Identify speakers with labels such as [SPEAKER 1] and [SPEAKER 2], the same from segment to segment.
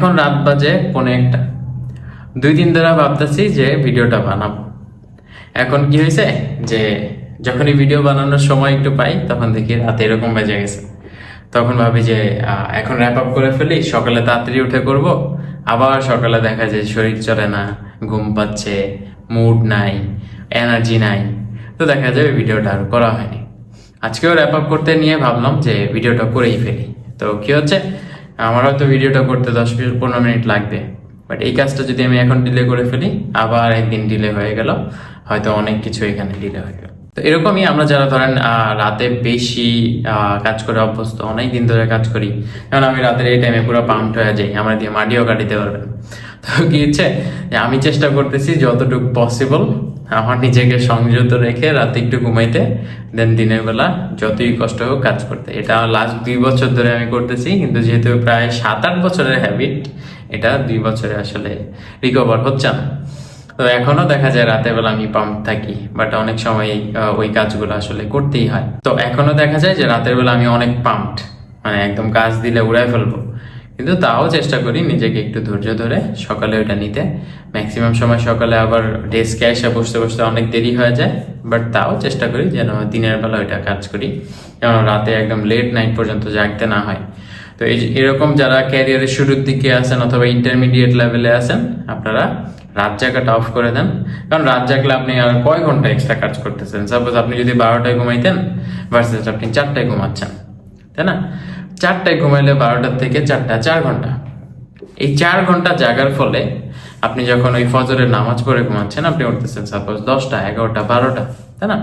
[SPEAKER 1] এখন রাত বাজে পৌনে একটা। দুই দিন ধরে ভাবতেছি যে ভিডিওটা বানাবো। এখন কি হয়েছে? যে যখনই ভিডিও বানানোর সময় একটু পাই, তখন দেখি রাতে এরকম বেজে গেছে। তখন ভাবি যে এখন র্যাপ আপ করে ফেলি, সকালে তাড়াতাড়ি উঠে করব। আবার সকালে দেখা যায় শরীর চলে না, ঘুম পাচ্ছে মুড নাই এনার্জি নাই। তো দেখা যাবে ভিডিওটা আর করা হয়নি। আজকেও র্যাপ আপ করতে নিয়ে ভাবলাম যে ভিডিওটা করেই ফেলি। তো কি হচ্ছে? আমার হয়তো ভিডিওটা করতে দশ মিনিট, পনেরো মিনিট লাগবে। বাট এই কাজটা যদি আমি এখন ডিলে করে ফেলি, আবার একদিন ডিলে হয়ে গেল, হয়তো অনেক কিছু এখানে ডিলে হয়ে গেল। তো এরকমই আমরা যারা ধরেন রাতে বেশি কাজ করে অভ্যস্ত অনেক দিন ধরে কাজ করি, যেমন আমি রাতের এই টাইমে পুরো পাম্পড হয়ে যাই, আমার দিয়ে মাটিও কাটিতে পারবেন তো কি হচ্ছে? আমি চেষ্টা করতেছি যতটুকু পসিবল আমার নিজেকে সংযত রেখে রাতে একটু ঘুমাইতে দেন দিনের বেলা যতই কষ্ট হোক কাজ করতে। এটা লাস্ট দুই বছর ধরে আমি করতেছি, কিন্তু যেহেতু প্রায় সাত আট বছরের হ্যাবিট এটা দুই বছরে আসলে রিকভার হচ্ছে না। তো এখনও দেখা যায় রাতের বেলা আমি পাম্প থাকি বাট অনেক সময় ওই কাজগুলো আসলে করতেই হয়। তো এখনও দেখা যায় যে রাতের বেলা আমি অনেক পাম্পড মানে একদম কাজ দিলে উড়াই ফেলব। কিন্তু তাও চেষ্টা করি নিজেকে একটু ধৈর্য ধরে সকালে ওটা নিতে। ম্যাক্সিমাম সময় সকালে আবার ডেস্কে এসে বসতে বসতে অনেক দেরি হয়ে যায় বাট তাও চেষ্টা করি যেন দিনের বেলা ওইটা কাজ করি। যেন রাতে একদম লেট নাইট পর্যন্ত জাগতে না হয়। তো এই এরকম যারা ক্যারিয়ারের শুরুর দিকে আছেন অথবা ইন্টারমিডিয়েট লেভেলে আছেন, আপনারা রাত জায়গাটা অফ করে দেন। কারণ রাত জাগলে আপনি আর কয় ঘণ্টা এক্সট্রা কাজ করতেছেন? সাপোজ আপনি যদি বারোটায় ঘুমাইতেন ভার্সেস আপনি চারটায় ঘুমাচ্ছেন, তাই না? চারটায় ঘুমাইলে বারোটার থেকে চারটা, চার ঘণ্টা। এই চার ঘণ্টা জাগার ফলে আপনি যখন ওই ফজরের নামাজ পড়ে ঘুমাচ্ছেন, আপনি উঠতেছেন সাপোজ দশটা, এগারোটা, বারোটা, তাই না?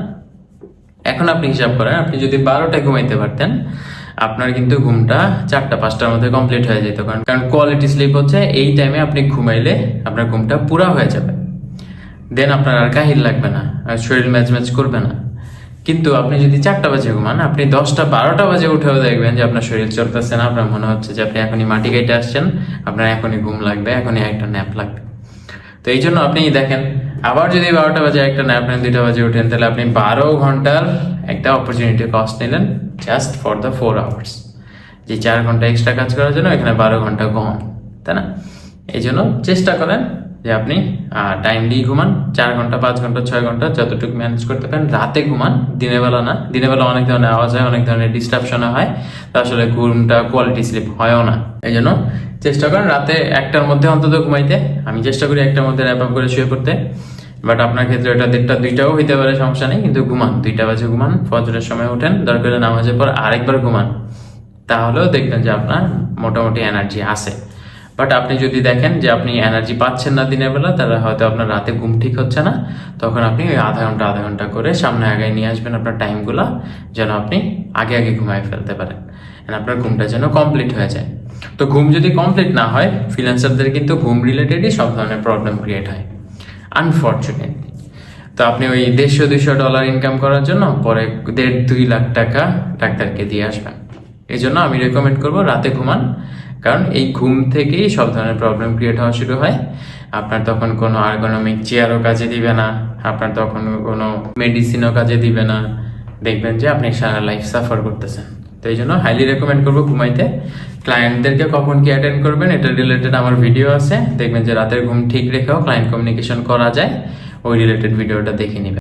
[SPEAKER 1] এখন আপনি হিসাব করেন, আপনি যদি বারোটায় ঘুমাইতে পারতেন, আপনার কিন্তু ঘুমটা চারটা, পাঁচটার মধ্যে কমপ্লিট হয়ে যেত। কারণ কারণ কোয়ালিটি স্লিপ হচ্ছে, এই টাইমে আপনি ঘুমাইলে আপনার ঘুমটা পুরা হয়ে যাবে। দেন আপনার আর কাহিল লাগবে না, আর শরীর ম্যাচ ম্যাচ করবে না। কিন্তু আপনি যদি চারটা বাজে ঘুমান, আপনি দশটা, বারোটা বাজে উঠেও দেখবেন যে আপনার শরীর চলতেছে না। আপনার মনে হচ্ছে যে আপনি এখনই মাটি কেটে আসছেন, আপনার এখনই ঘুম লাগবে, এখনই একটা ন্যাপ লাগবে। তো এই জন্য আপনি দেখেন, আবার যদি বারোটা বাজে একটা ন্যাপ নেন, দুইটা বাজে উঠেন, তাহলে আপনি বারো ঘণ্টার একটা অপরচুনিটি কস্ট নিলেন just for the four hours যে চার ঘণ্টা এক্সট্রা কাজ করার জন্য এখানে বারো ঘণ্টা গন তাই না? এই জন্য চেষ্টা করেন যে আপনি টাইমলি ঘুমান, চার ঘণ্টা, পাঁচ ঘণ্টা, ছয় ঘণ্টা, যতটুকু ম্যানেজ করতে পারেন, রাতে ঘুমান, দিনের বেলা না। দিনের বেলা অনেক ধরনের আওয়াজ হয়, অনেক ধরনের ডিস্টারপশন হয়। তো আসলে ঘুমটা কোয়ালিটি স্লিপ হয়ও না। এই জন্য চেষ্টা করেন রাতে একটার মধ্যে অন্তত ঘুমাইতে। আমি চেষ্টা করি একটার মধ্যে র্যাপ আপ করে শুয়ে পড়তে। বাট আপনার ক্ষেত্রে ওটা দেড়টা, দুইটাও হইতে পারে, সমস্যা নেই। কিন্তু ঘুমান, দুইটা বাজে ঘুমান, ফজরের সময় উঠেন, দরকার নামাজের পর আরেকবার ঘুমান। তাহলেও দেখবেন যে আপনার মোটামুটি এনার্জি আছে। বাট আপনি যদি দেখেন যে আপনি এনার্জি পাচ্ছেন না দিনের বেলা, তাহলে হয়তো আপনার রাতে ঘুম ঠিক হচ্ছে না। তখন আপনি ওই আধা ঘণ্টা আধা ঘণ্টা করে সামনে আগে নিয়ে আসবেন আপনার টাইমগুলো যেন আপনি আগে আগে ঘুমায় ফেলতে পারেন। আপনার ঘুমটা যেন কমপ্লিট হয়ে যায়। তো ঘুম যদি কমপ্লিট না হয় ফ্রিল্যান্সারদের কিন্তু ঘুম রিলেটেডই সব ধরনের প্রবলেম ক্রিয়েট হয়। আনফর্চুনেটলি তো আপনি ওই দেড়শো, দুইশো ডলার ইনকাম করার জন্য পরে দেড়, দুই লাখ টাকা ডাক্তারকে দিয়ে আসবেন। এই জন্য আমি রেকমেন্ড করব রাতে ঘুমান। কারণ এই ঘুম থেকেই সব ধরনের প্রবলেম ক্রিয়েট হওয়া শুরু হয়। আপনার তখন কোনো আর্গোনমিক চেয়ারও কাজে দিবে না, আপনার তখন কোনো মেডিসিনও কাজে দিবে না। দেখবেন যে আপনি সারা লাইফ সাফার করতেছেন। তো এই জন্য হাইলি রেকমেন্ড করব ঘুমাইতে। ক্লায়েন্টদেরকে কখন কি অ্যাটেন্ড করবেন, এটা রিলেটেড আমার ভিডিও আছে। দেখবেন যে রাতের ঘুম ঠিক রেখেও ক্লায়েন্ট কমিউনিকেশন করা যায়। ওই রিলেটেড ভিডিওটা দেখে নেবেন।